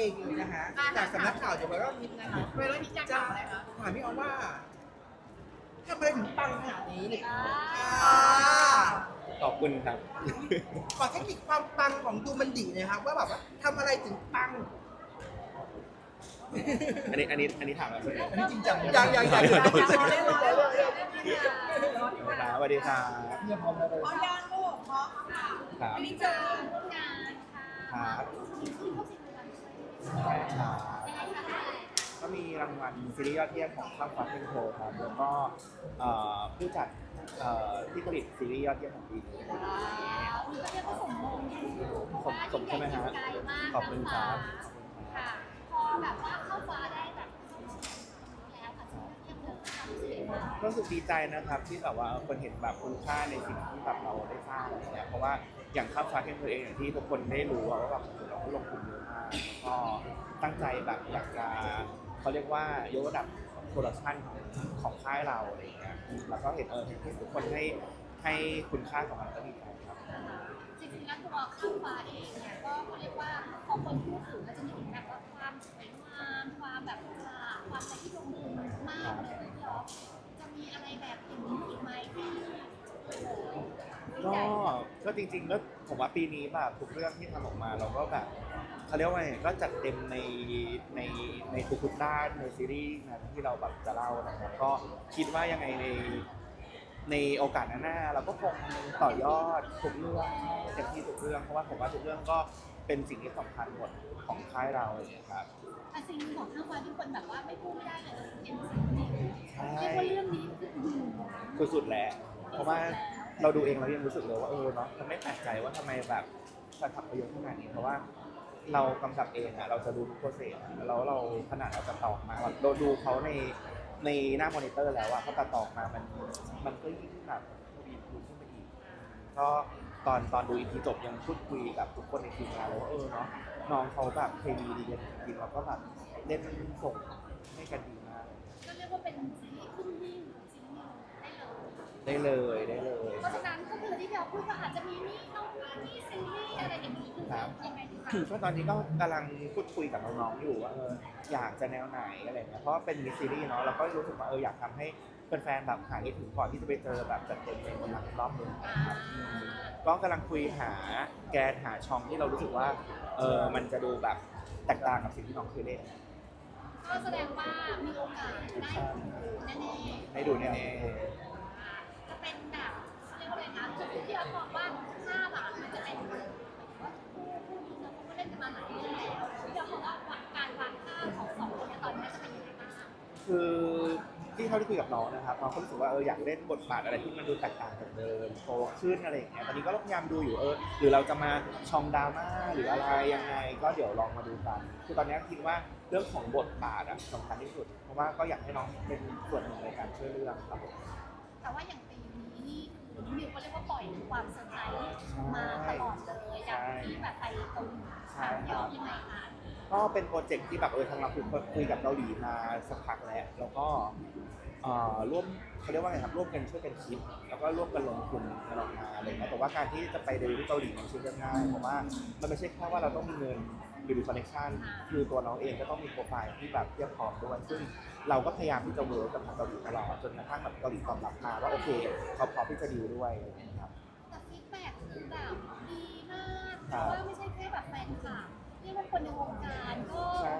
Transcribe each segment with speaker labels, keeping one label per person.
Speaker 1: เองเลยนะคะ จากสำนักข่าวเดี๋ยวไวรัลนิดนะคะ
Speaker 2: เวลานี้จะ
Speaker 1: จะ
Speaker 2: กล่าวอะไรคะ
Speaker 1: ถามพี่ออมว่าทำไมถึงปังขนาดนี้เนี่ย
Speaker 3: ขอบคุณครับ
Speaker 1: ขอเทคนิคความปังของดูมันดีนะครับว่าแบบว่าทำอะไรถึงปัง
Speaker 3: อันนี้อันนี้อันนี้ถามแล้วใช่ไหม
Speaker 1: อันนี้จริงจังยังยังยัง
Speaker 3: อโทษ
Speaker 1: ยัง
Speaker 2: เรียบร้อยแล้ว
Speaker 3: สวัสดีครับ
Speaker 1: เนี่ยพร้อมแล้วเลย
Speaker 2: พร้อมยังลูกพร้อมค่ะวันนี้เจอร่วมงานค่ะ
Speaker 3: ครับ ใช่ก็มีรางวัลซีรีส์ยอดเยี่ยมของข้ามฟ้าเทนโทครับแล้วก็เอ่อผู้จัดเอ่อที่ผลิตซีรีส์ยอดเยี่ยมของปีนี้
Speaker 4: เรียกว่าสมมง
Speaker 3: สมใช่ไหมฮะขอบคุณครับ
Speaker 4: ค่ะพอแบบว่าเข้าฟ้าได้แบบเข้าชิงแล้วค่ะเรียกเลยความรู้สึกยังไงบ้าง
Speaker 3: รู้ดีใจนะครับที่แบบว่าคนเห็นแบบคุณค่าในสิ่งที่แบบเราได้สร้างอะไรเงี้ยเพราะว่าอย่างข้ามฟ้าเทนโทเองอย่างที่ทุกคนได้รู้ว่าแบบเราลงทุนเยอะ ก็ตั้งใจแบบอยากจะเขาเรียกว่ายกระดับโปรดักชันของของค่ายเราอะไรอย่างเงี้ยแล้วก็เห็นเออเห็นที่ทุกคนให้ให้คุณค่ากับมันก็ดีใจครับ
Speaker 4: จริงๆแล้วตัวข้ามฟ้าเองเนี่ยก็เขาเรียกว่าพอคนพูดถึงก็จะนึกถึงแบบว่าความสวยงามความแบบฉลาความอะไรที่ลงทุนมากเลยพี่อ๊อฟจะมีอะไรแบบอย่างนี้อีกไหมที่
Speaker 3: ก็
Speaker 4: ใหญ่
Speaker 3: ก็จริงๆก็ผมว่าปีนี้แบบทุกเรื่องที่ทำออกมาเราก็แบบเขาเรียกว่าไงก็จัดเต็มในในในทุกๆด้านในซีรีส์นั้นที่เราแบบจะเล่านะครับก็คิดว่ายังไงในในโอกาสหน้าๆเราก็คงต่อยอดทุกเรื่องให้เต็มที่ทุกเรื่องเพราะว่าผมว่าทุกเรื่องก็เป็นสิ่งที่สำคัญหมดของค่ายเราเลยครับ
Speaker 4: แต่สิ่งหนึ่งของข้ามฟ้าที่คนแบบว่าไม่พูดไม่ได้เลยก็คือเอ็นซีเรีย
Speaker 3: ใช่
Speaker 4: กว่าเรื่องนี้คืออื้อหือ
Speaker 3: สุดๆแหละเพราะว่า เราดูเองเรายังรู้สึกเลยว่าเออเนาะมันไม่แปลกใจว่าทำไมแบบจะทำประโยชน์ขนาดนี้เพราะว่า เรากำกับเองอะเราจะดูทุกโปรเซสอะแล้วเราขนาดเราจะต่อมาเราดูเขาในในหน้ามอนิเตอร์แล้วอะเขาตัดต่อมามันมันก็ยิ่งแบบทวีคูณขึ้นไปอีกก็ตอนตอนดูอีพีจบยังพูดคุยกับทุกคนในทีมงานเลยว่าเออเนาะน้องเขาแบบเคมีดีกันจริงๆเราก็แบบเล่นส่งให้กันดีมาก
Speaker 4: ก็เรียกว่าเป็นซีรีส์ขึ้นหิ้งซีรีส์ได้เลย
Speaker 3: ได้เลยได้เลย
Speaker 4: เพราะฉะนั้นก็คือที่เราพูดว่าอาจจะมีนี่น้องนี่ซีรีส์อะไรอย่างนี้คือ
Speaker 3: ครับ
Speaker 4: ยังไงดีคะ
Speaker 3: ก็ตอนนี้ก็กำลังพูดคุยกับน้องๆอยู่ว่าเอออยากจะแนวไหนอะไรเงี้ยเพราะว่าเป็นมิสซีรีส์เนาะเราก็รู้สึกว่าเอออยากทำให้แฟนๆแบบหายคิดถึงก่อนที่จะไปเจอแบบจัดเต็มในคนรักรอบหนึงนะครับอืมก็กำลังคุยหาแกนหาช่องที่เรารู้สึกว่าเออมันจะดูแบบแตกต่างกับสิ่งที่น้องเคยเล่น
Speaker 4: ก็แสดงว่ามีโอกาสได้ดูแน่ๆ
Speaker 3: ให้ดูแน่
Speaker 4: จะเป็นแบบเรียก ที่เราบอกว่าภาพอะมันจะเป็นว่าคู่คู่นี้เนาะเขาก็เล่นกันมาหลายเรื่องแล้วที่เราบอกว่าการวางภาของสองคนเนี้ตอนนี้จะเป็นยังไงบ้าง
Speaker 3: คือที่เขาได้คุยกับน้องนะครับน้องเขารู้สึกว่าเอออยากเล่นบทบาทอะไรที่มันดูแตกต่างจากเดิมโตขึ้นอะไรอย่างเงี้ยตอนนี้ก็พยายามดูอยู่เออหรือเราจะมาชองดราม่าหรืออะไรยังไง ก็เดี๋ยวลองมาดูกันคือตอนนี้คิดว่าเรื่องของบทบาทอะสำคัญที่สุด เพราะว่าก็อยากให้น้องเป็นส่วนหนึ่งในการช่วยเรื่องครับผม
Speaker 4: แต่ว่าอย่างปีนี้นี่คือนิวก็เรียกว่าปล่อย ความเซอร์ไพรส์มาตลอดเลยอย่างที่แบบไปเกาหลีทำยอดยังไงคะ
Speaker 3: ก็เป็นโปรเจกต์ที่แบบเออทางเราคุยคุยกับเกาหลีมาสักพักแล้วแล้วก็เอ่อร่วมเขาเรียกว่าไงครับร่วมกันช่วยกันคิด แล้วก็ร่วมกันลงทุนกันออกมาอะไรเงี้ยแต่ว่าการที่จะไปเดบิวต์ที่เกาหลีมันไม่ใช่เรื่องง่ายเพราะว่ามันไม่ใช่แค่ว่าเราต้องมีเงินหรือมีคอนเนคชั่นคือตัวน้องเองก็ต้องมีโปรไฟล์ที่แบบเทียบพร้อมด้วยซึ่งเราก็พยายามที่จะเวิร์กกับทางเกาหลีตลอดจนกระทั่งแบบเกาหลีตอบรับมาว่าโอเคเขาพร้อมที่จะดีลด้วย คื
Speaker 4: อแบบดีมากเพ
Speaker 3: ครับ
Speaker 4: ราะว่าไม่ใช่แค่แบบแฟนคลับเรียกว่าคนในวงการก็
Speaker 3: ใช่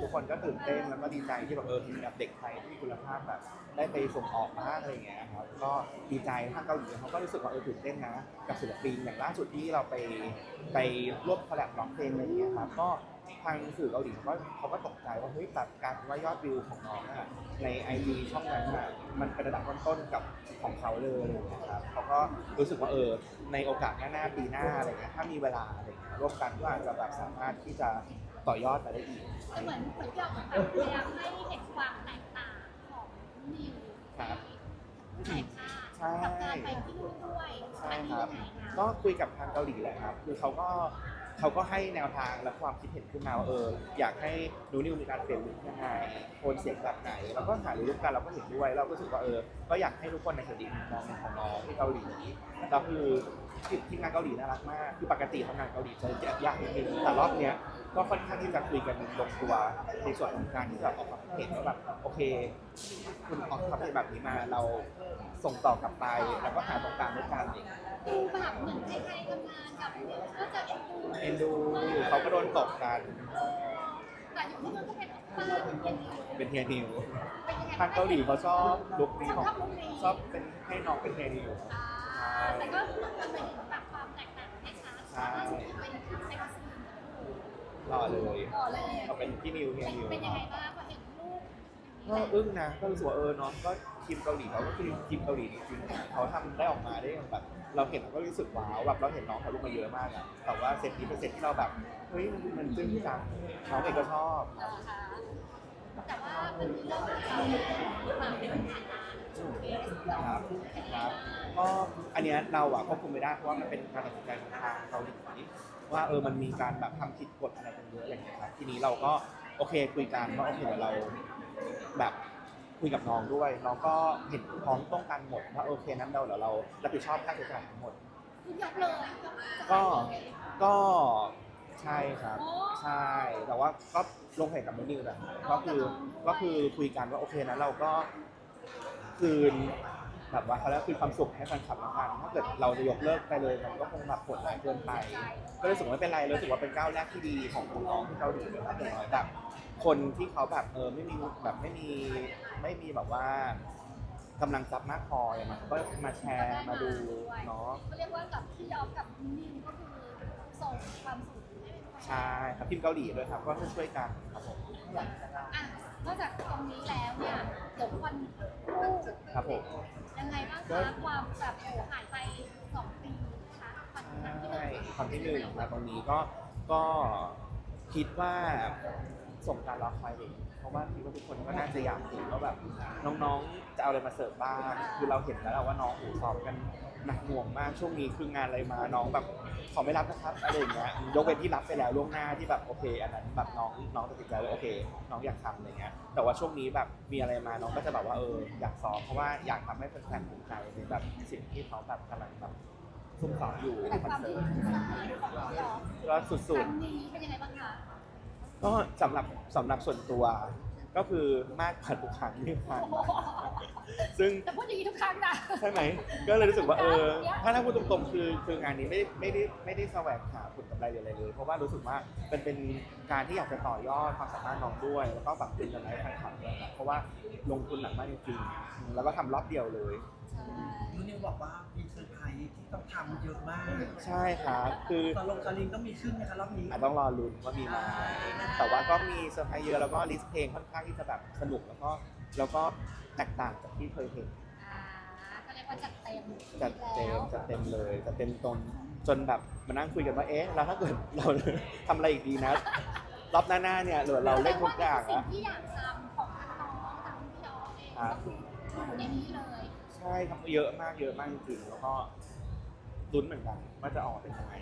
Speaker 3: ทุกคนก็ตื่นเต้นแล้วก็ดีใจที่แบบเออมีแบบเด็กไทยที่มีคุณภาพแบบ ได้ไปส่งออกบ้างอะไรอย่างเงี้ยครับก็ดีใจทางเกาหลีเขาก็รู้สึกว่าเออตื่นเต้นนะ กับศิลปินอย่างล่าสุดที่เราไปไปร่วมคอลแลบร้องเพลงอะไรอย่างเงี้ยครับก็ ทางสื่อเกาหลีเขาก็เขาก็ตกใจว่าเฮ้ยแบบการว่ายอดวิวของน้องอะในไอจีช่องนั้นอะมันเป็นระดับต้นๆกับของเขาเลยอะไรอย่างเงี้ยครับเขาก็รู้สึกว่าเออในโอกาสหน้าๆปีหน้าอะไรเงี้ยถ้ามีเวลาอะไรเงี้ยร่วมกันก็อาจจะแบบสามารถที่จะต่อยอดไปได้อีก
Speaker 4: เหมือนเหมือนที่เราแบบพยายามให้เห็นความแตกต่างของนิว
Speaker 3: ครับ
Speaker 4: ผู้ถ่ายภาพ
Speaker 3: ใช่
Speaker 4: กับการไปที่นู่นด้วย
Speaker 3: ใช่
Speaker 4: อันนี้
Speaker 3: ครับ
Speaker 4: ยังไงคะ
Speaker 3: ก็คุยกับทางเกาหลีแหละครับคือเขาก็ เขาก็ให้แนวทางและความคิดเห็นขึ้นมาว่าเอออยากให้ดูนิวมีการเปลี่ยนลุคยังไงโทนเสียงแบบไหนเราก็หารือร่วมกันเราก็เห็นด้วยเราก็รู้สึกว่าเออก็อยากให้ทุกคนในเห็นดีมุมมองหนึ่งของน้องที่เกาหลีแล้วคือ ทีมงานเกาหลีน่ารักมากคือปกติทำงานเกาหลีจะยากนิดนึงแต่รอบเนี้ยก็ค่อนข้างที่จะคุยกันลงตัวในส่วนของการที่จะออกความคิดเห็นว่าแบบโอเค คุณออกความคิดเห็นแบบนี้มาเราส่งต่อกลับไปแล้วก็หาตรงกลางด้วยกัน
Speaker 4: ดูแบบเหมือนใครๆทำงานกับก็จะเอ็นดู
Speaker 3: เอ็นดูเขาก็โดนตกกัน
Speaker 4: แต่อยู่ที่นู่นก็เป็นป้าเป็น
Speaker 3: เป็นเทียนิว
Speaker 4: เป็นยังไง
Speaker 3: ทางเกาหลีเขาชอบลุคนี้ของ
Speaker 4: ชอบลุคนี้
Speaker 3: ชอบเป็นให้น้องเป็นเทียนิว
Speaker 4: อ่า แต่ก็มันเป็นแบบความแตกต่างไม่ชัด
Speaker 3: ใช่
Speaker 4: ล่าสุดเป็นเซ็กซี่
Speaker 3: รอเลย
Speaker 4: ก่อนเลย
Speaker 3: เขาเป็นพี่นิวเทียนิว
Speaker 4: เป็นยังไงบ้างพอเห็นรูป
Speaker 3: ก็อึ้งนะก็รู้สึกว่าเออน้องก็ทีมเกาหลีเขาก็คือทีมเกาหลีจริงๆเขาทำได้ออกมาได้อย่างแบบ เราเห็นเราก็รู้สึกว้าวแบบเราเห็นน้องถ่ายรูปมาเยอะมากอะแต่ว่าเซตนี้เป็นเซตที่เราแบบเฮ้ยมันมันจึ้งจังน้องเองก็ชอบ
Speaker 4: เหรอคะแต่ว่ามันมีเรื่องที่เราผ่านเป็นผ่านมาโชว์เคสแบบ
Speaker 3: ครับครับก็อันเนี้ยเราอะควบคุมไม่ได้เพราะว่ามันเป็นการตัดสินใจของทางเกาหลีว่าเออมันมีการแบบทำผิดกฎอะไรกันเยอะอะไรอย่างเงี้ยครับทีนี้เราก็โอเคคุยกันว่าโอเคเดี๋ยวเราแบบคุยกับน้องด้วยน้องก็เห็นพร้อมต้องกันหมดว่าโอเคนั้นเราเดี๋ยวเรารับผิดชอบค่าใช้จ่ายทั้งหมด
Speaker 4: ยกเลย
Speaker 3: ก็ก็ใช่ครับ ใช่แต่ว่าก็ลงแข่งกับมือนิวนะก็คือก็คือคุยกันว่าโอเคนะเราก็ คืนแบบว่าเขาเรียกว่าคืนความสุขให้แฟนคลับละกันถ้าเกิดเราจะยกเลิกไปเลยมันก็คงแบบโหดร้ายเกินไป ก็รู้สึกว่าไม่เป็นไรเรู้สึกว่าเป็นก้าวแรกที่ดีของน้องที่เกาหลีนะครับอย่างน้อยแบบคนที่เขาแบบเออไม่มีแบบไม่มีไม่มีแบบว่ากำลังทรัพย์มากพออย่างมันก็มาแชร์มาดูเนาะ
Speaker 4: ก็เรียกว่ากับพี่ออฟกับนิวก็คือส่งความสุข ให้เป็น
Speaker 3: ใช่ครับทีมเกาหลีด้วยครับ ก็ช่วยๆกันครับผม
Speaker 4: อะนอกจากตรงนี้แล้วเนี่ยเดี๋ยววันคู่
Speaker 3: ครับผม
Speaker 4: ยังไงบ้างคะความแบบโอ้หายไปสองปีนะคะวันนั้นที่ห
Speaker 3: ใช่ช่ความที่หนึ่งมาตรงนี้ก็ก็คิดว่าส่งการรอคอยเองเพราะว่าคิดว่าทุกคนก็น่าจะอยากเห็นว่าแบบน้องๆจะเอาอะไรมาเสิร์ฟบ้างคือเราเห็นแล้วว่าน้องหูสอบกันหนักหน่วงมากช่วงนี้คืองานอะไรมาน้องแบบ ขอไม่รับนะครับอะไรอย่างเงี้ยยกเว้นที่รับไปแล้วล่วงหน้าที่แบบโอเค อันนั้นแบบน้องน้องตัดสินใจว่าโอเค น้องอยากทำอะไรเงี้ยแต่ว่าช่วงนี้แบบมีอะไรมาน้องก็จะแบบว่าเอออยากซ้อมเพราะว่าอยากทำให้แฟนๆภูมิใจในแบบสิ่งที่เขาแบบกำลังแบบซุ่มซ้อมอยู่
Speaker 4: แต่
Speaker 3: ในคอน
Speaker 4: ความ
Speaker 3: เสิ
Speaker 4: ที่
Speaker 3: ร์ต
Speaker 4: สายของพี่ออฟ
Speaker 3: ก็สุ
Speaker 4: ค
Speaker 3: ด
Speaker 4: รั้งนี้เป็นยังไงบ้างคะ
Speaker 3: ๆก็สำหรับสำหรับส่วนตัว ก็คือมากกว่าทุกครั้งที่ผ่านมาซึ่ง
Speaker 4: แต่พูดอย่างนี้ทุกครั้งนะ
Speaker 3: ใช่ไหม ก็เลยรู้สึกว่าเออ ถ้าถ้าพูดตรงๆ คือคืองานนี้ไม่ได้ไม่ได้ไม่ได้แสวงหาผลกำไรหรืออะไรเลย เพราะว่ารู้สึกว่ามันเป็นการที่อยากจะต่อยอดความสามารถน้องด้วย แล้วก็ปรับปรุงกันให้แฟนคลับด้วยครับเพราะว่าลงทุนหนักมากจริงๆแล้วก็ทำรอบเดียวเลย
Speaker 1: นูนิวบอกว่ามีเซอร์ไพรส์ ที่ต้องทำเยอะมาก
Speaker 3: ใช่ครับคือ
Speaker 1: ตอนลงสลิงต้องมีขึ้นนะคะรอบนี้
Speaker 3: อาจต้องรอลุ้นว่ามีไหมแต่ว่าก็มีเซอร์ไพรส์เยอะแล้วก็ลิสต์เพลงค่อนข้างที่จะแบบสนุกแล้วก็แล้วก็แตกต่างจากที่เคยเห็น
Speaker 4: อ่าก็เรียกว่าจัดเต็ม
Speaker 3: จัดเต็มจัดเต็มเลยจัดเต็มตนจนแบบมานั่งคุยกันว่าเอ๊ะแล้วถ้าเกิดเราทำอะไรอีกดีนะรอบหน้าๆเนี่ยหรือเราเล่นทุกอย่าง
Speaker 4: สิ่
Speaker 3: อะ
Speaker 4: งที่อยากทำของน้องๆทางพี่ออฟเอง
Speaker 3: ครั
Speaker 4: ก็
Speaker 3: บ
Speaker 4: คืออยู่ในนี้เลย
Speaker 3: ใช่ครับเยอะมากเยอะมากจริงๆแล้วก็ลุ้นเหมือนกันว่าจะออกมาเป็นยังไง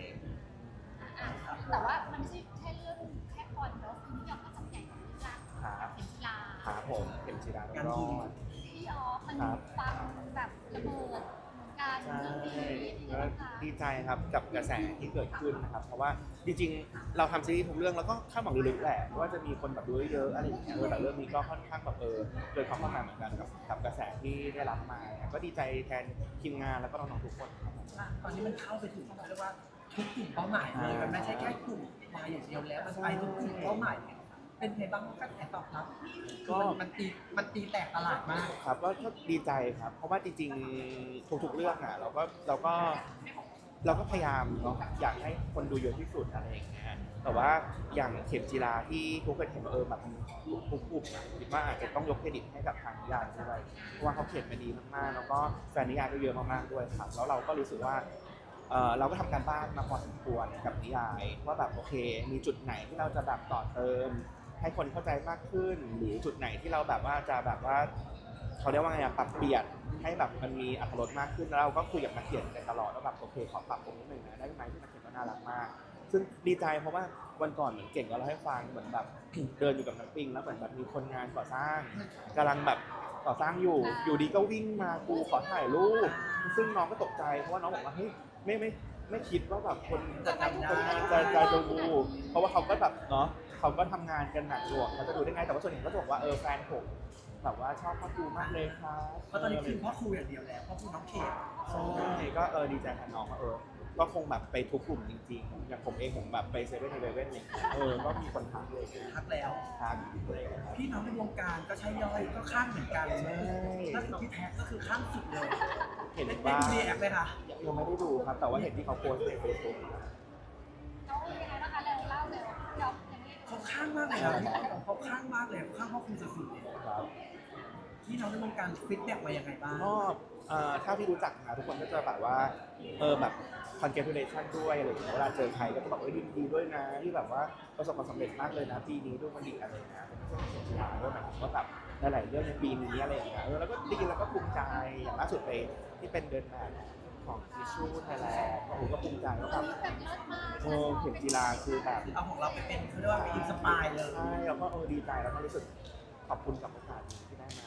Speaker 4: แต่ว่ามันไม่ใช่ ใจ
Speaker 3: ครับ
Speaker 4: กับ
Speaker 3: กระแสที่เกิดขึ้นนะครับ เพราะว่าจริงๆ เราทำซีรีส์ทุกเรื่องแล้วก็คาดหวังลึกๆแหละว่าจะมีคนแบบดูเยอะๆอะไรอย่างเงี้ยเออแต่เรื่องนี้ก็ค่อนข้างแบบเออเกิดความคาดหวังเหมือนกันกับกับกระแสที่ได้รับมาเนี่ยก็ดีใจแทนทีมงานแล้วก็น้องๆทุกคนครับ
Speaker 1: ตอนนี้มันเข้าไปถึงเรียกว่าทุกกลุ่มเป้าหมายเลยมันไม่ใช่แค่กลุ่มวายอย่างเดียวแล้วมันไปทุกกลุ่มเป้าหมายเนี่ยเป็นไงบ้างกระแสตอบรับคือมันมันตีมันตีแตกตลาดมาก
Speaker 3: ครับก็ก็ดีใจครับ เพราะว่าจริงๆทุกๆเรื่องอะเราก็เราก็ เราก็พยายามเนาะอยากให้คนดูเยอะที่สุดอะไรอย่างเงี้ยแต่ว่าอย่างเข็มจีราที่ทุกคนเห็นว่าเออแบบทุกกลุ่มอะคิดว่าอาจจะต้องยกเครดิตให้กับทางนิยายด้วยเพราะว่าเขาเขียนมาดีมากๆ แล้วก็แฟนนิยายก็เยอะมากๆด้วยครับแล้วเราก็รู้สึกว่าเอ่อเราก็ทำการบ้านมาพอสมควรกับนิยาย ว่าแบบโอเค มีจุดไหนที่เราจะแบบต่อเติม ให้คนเข้าใจมากขึ้น หรือจุดไหนที่เราแบบว่าจะแบบว่า เขาเรียกว่าไงอะปรับเปลี่ยนให้แบบมันมีอรรถรสมากขึ้นแล้วเราก็คุยกับนักเขียนกันตลอดว่าแบบโอเคขอปรับตรงนี้หนึ่งนะได้ไหมที่นักเขียนก็น่ารักมาก ซึ่งดีใจเพราะว่าวันก่อนเหมือนเก่งก็เล่าให้ฟังเหมือนแบบเดินอยู่กับน้ำปิงแล้วเหมือนแบบมีคนงานก่อสร้างกำลังแบบก่อสร้างอยู่อยู่ดีก็วิ่งมากูขอถ่ายรูป ซึ่งน้องก็ตกใจเพราะว่าน้องบอกว่าเฮ้ยไม่ไม่ไม่คิดว่าแบบคน
Speaker 1: จะจำได้
Speaker 3: คนงานจะจะดูเพราะว่าเขาก็แบบเนาะ เขาก็ทำงานกันหนักหน่วงเขาจะดูได้ไงแต่ว่าส่วนใหญ่ก็จะบอกว่าเออแฟนผมแบบว่าชอบพ่อครูมากเลยครับ
Speaker 1: เพราะตอนนี้คือพ่อครูอย่างเดียวแล้วพ่อครูน้องเขต
Speaker 3: ใช่ก็เออดีใจแทนน้องว่าเออก็คงแบบไปทุกกลุ่มจริงๆ อย่างผมเองผมแบบไปเซเว่นในเว่นเนี่ยเออ ก็มีคนทักเลย
Speaker 1: ทักแล้ว
Speaker 3: ทักเลยครับ
Speaker 1: พี่น้องในวงการก็ใช่ย่อยก็ข้างเหมือนกัน
Speaker 3: ใช่
Speaker 1: ถ้าคือพี่แท็กก็คือข้างสุดเลย
Speaker 3: เห็น
Speaker 1: ได้
Speaker 3: ว่า
Speaker 1: ดูรีแอคไหมคะ
Speaker 3: ยังไม่ได้ดูครับ แต่ว่าเห็นที่เขาโพสต์ในเฟซบุ๊ก
Speaker 1: ขาข้างมากเลยนะเขาข้างมากเลยเขาข้างพ่อครูสุดๆเลย
Speaker 3: ครับ
Speaker 1: พี่น้องในวงการฟีดแบ็กมายังไงบ้าง
Speaker 3: ก็เอ่อถ้าที่รู้จักนะทุกคนก็จะแบบว่าเออแบบ congratulation ด้วยอะไรอย่างเงี้ยเวลาเจอใครก็จะบอกเออยินดีด้วยนะที่แบบว่าประสบความสำเร็จมากเลยนะปีนี้ด้วยมันดีอะไรนะเป็นเสียงด้วยหมายถึงว่าแบบหลายๆเรื่องในปีนี้อะไรอย่างเงี้ยเออแล้วก็ดีแล้วก็ภูมิใจอย่างล่าสุดไปที่เป็นเดินแบบ ของทิชชู่ไทยแลนด์ก็ผมก็ภูมิใจว่าแบบ
Speaker 4: แบบเลิศมาก
Speaker 3: โอ้เข็มกีฬาคือแบบ
Speaker 1: เอาของเราไปเป็นเขาเรียกว่าเป็นอินสปายเลย
Speaker 3: ใช่แล้วก็เออดีใจแล้วก็รู้สึกขอบคุณกับโอกาสนี้ที่ได้มา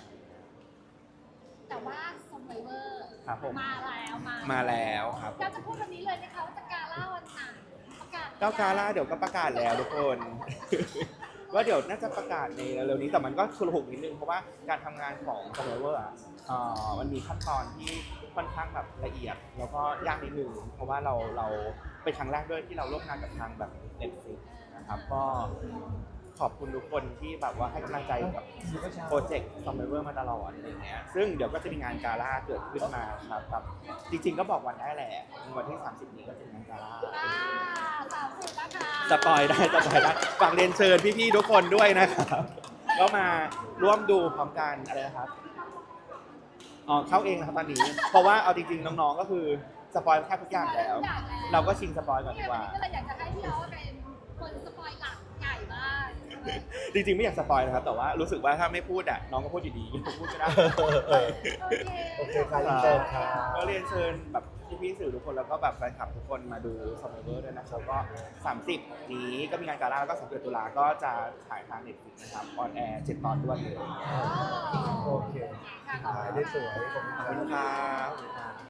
Speaker 4: แต่ว่าซอมไบเวอร์
Speaker 3: ครับผม
Speaker 4: มาแล้วมา
Speaker 3: มาแล้วครับ
Speaker 4: เราจะพูดวันนี้เลยนะคะว่าจะกาล่าวันไหนประกาศ
Speaker 3: เก้ากาล่าเดี๋ยวก็ประกาศแล้วทุกคน ว่าเดี๋ยวน่าจะประกาศในเร็วๆนี้แต่มันก็ชุลหุกนิดนึงเพราะว่าการทำงานของ s u r v i v o r อะเอ่อมันมีขั้นตอนที่ค่อนข้างแบบละเอียด แล้วก็ยากนิดนึงเพราะว่าเราเราเป็นครั้งแรกด้วยที่เราร่วมงานกับทางแบบ Netflix นะครับก็ ขอบคุณทุกคนที่แบบว่าให้กำลังใจกับโปรเจกต์ s u r v i v o r มาตลอดอะไรเงี้ยซึ่งเดี๋ยวก็จะมีงานกาล่าเกิดขึ้นมาครับครับ จริง ๆ ก็บอกวันได้แหละ วันที่ 30 นี้ก็จะมีงานกาล่า
Speaker 4: อ่าสามสิบนะคะ
Speaker 3: สปอยได้สปอยได้ฝากเรียนเชิญพี่ๆทุกคนด้วยนะครับก็มาร่วมดูพร้อมกันอะไรนะครับอ๋อเข้าเองนะครับตอนนี้ เพราะว่าเอาจริงๆน้องๆก็คือสปอยแทบทุกอย่างแล้ว เราก็ชิงสปอยก่อนดี
Speaker 4: เนี่ย
Speaker 3: ก
Speaker 4: วัน
Speaker 3: ว่า
Speaker 4: นี้ก็เลยอยากจะให้พี่อ้อเป็นคนสปอยหลักใหญ่มาก
Speaker 3: จริงๆ ไม่อยากสปอยนะครับ แต่ว่ารู้สึกว่าถ้าไม่พูดอะน้องก็พูดอยู่ดีพูดไม่ได้
Speaker 4: โอเค
Speaker 5: โอเคครับอินเตอร์ครับ
Speaker 3: ก็เรียนเชิญแบบพี่ๆสื่อทุกคนแล้วก็แบบแฟนคลับทุกคนมาดูซอมเบอร์ด้วยนะครับก็ 30 นี้ก็มีงานกาล่าแล้วก็31ตุลาก็จะถ่ายทางเน็ตฟลิกนะครับออนแอร์7ตอนด้วยเลย
Speaker 5: โอเค
Speaker 4: ค่ะขอบ
Speaker 5: ถ่าย
Speaker 4: คุณ
Speaker 5: ได้
Speaker 4: ค่ะ
Speaker 5: สวยขอบคุณ
Speaker 3: ขอบ
Speaker 5: ค
Speaker 3: คุณ
Speaker 5: รับ
Speaker 3: ครับ